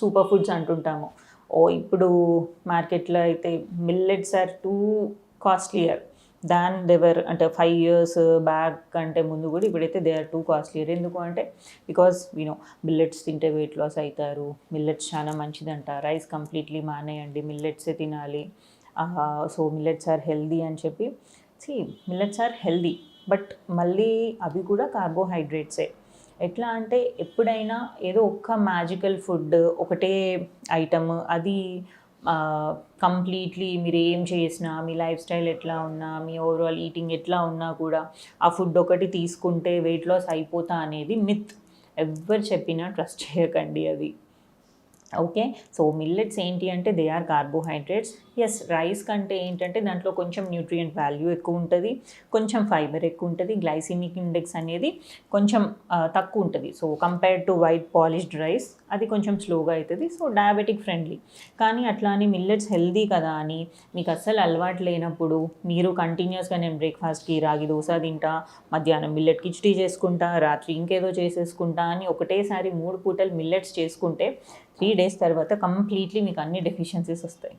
Super foods అంటుంటాము. ఓ ఇప్పుడు మార్కెట్లో అయితే millets are too costlier than they were అంటే ఫైవ్ ఇయర్స్ బ్యాక్ కంటే ముందు కూడా ఇప్పుడైతే దే ఆర్ టూ కాస్ట్లియర్. ఎందుకు అంటే బికాస్ యూనో మిల్లెట్స్ తింటే వెయిట్ లాస్ అవుతారు. మిల్లెట్స్ చాలా మంచిదంట. రైస్ కంప్లీట్లీ మానేయండి. మిల్లెట్సే తినాలి. సో మిల్లెట్స్ ఆర్ హెల్దీ అని చెప్పి. See millets are healthy but మళ్ళీ అవి కూడా కార్బోహైడ్రేట్సే. ఎట్లా అంటే ఎప్పుడైనా ఏదో ఒక్క మ్యాజికల్ ఫుడ్ ఒకటే ఐటమ్ అది కంప్లీట్లీ మీరు ఏం చేసినా మీ లైఫ్ స్టైల్ ఎట్లా ఉన్నా మీ ఓవరాల్ ఈటింగ్ ఎట్లా ఉన్నా కూడా ఆ ఫుడ్ ఒకటి తీసుకుంటే వెయిట్ లాస్ అయిపోతా అనేది మిత్ ఎవ్వరు చెప్పినా ట్రస్ట్ చేయకండి అది. ఓకే? సో మిల్లెట్స్ ఏంటి అంటే they are carbohydrates as rice కంటే ఏంటంటే దాంట్లో కొంచెం న్యూట్రియంట్ వాల్యూ ఎక్కువ ఉంటుంది. కొంచెం ఫైబర్ ఎక్కువ ఉంటుంది. గ్లైసిమిక్ ఇండెక్స్ అనేది కొంచెం తక్కువ ఉంటుంది. So compared to white polished rice అది కొంచెం స్లోగా అవుతుంది సో డయాబెటిక్ ఫ్రెండ్లీ కానీ అట్లా అని మిల్లెట్స్ హెల్దీ కదా అని మీకు అస్సలు అలవాటు లేనప్పుడు మీరు కంటిన్యూస్గా నేను బ్రేక్ఫాస్ట్కి రాగి దోశ తింటా మధ్యాహ్నం మిల్లెట్ కిచడీ చేసుకుంటా రాత్రి ఇంకేదో చేసేసుకుంటా అని ఒకటేసారి మూడు పూటలు మిల్లెట్స్ చేసుకుంటే త్రీ డేస్ తర్వాత కంప్లీట్లీ మీకు అన్ని డెఫిషియన్సీస్ వస్తాయి.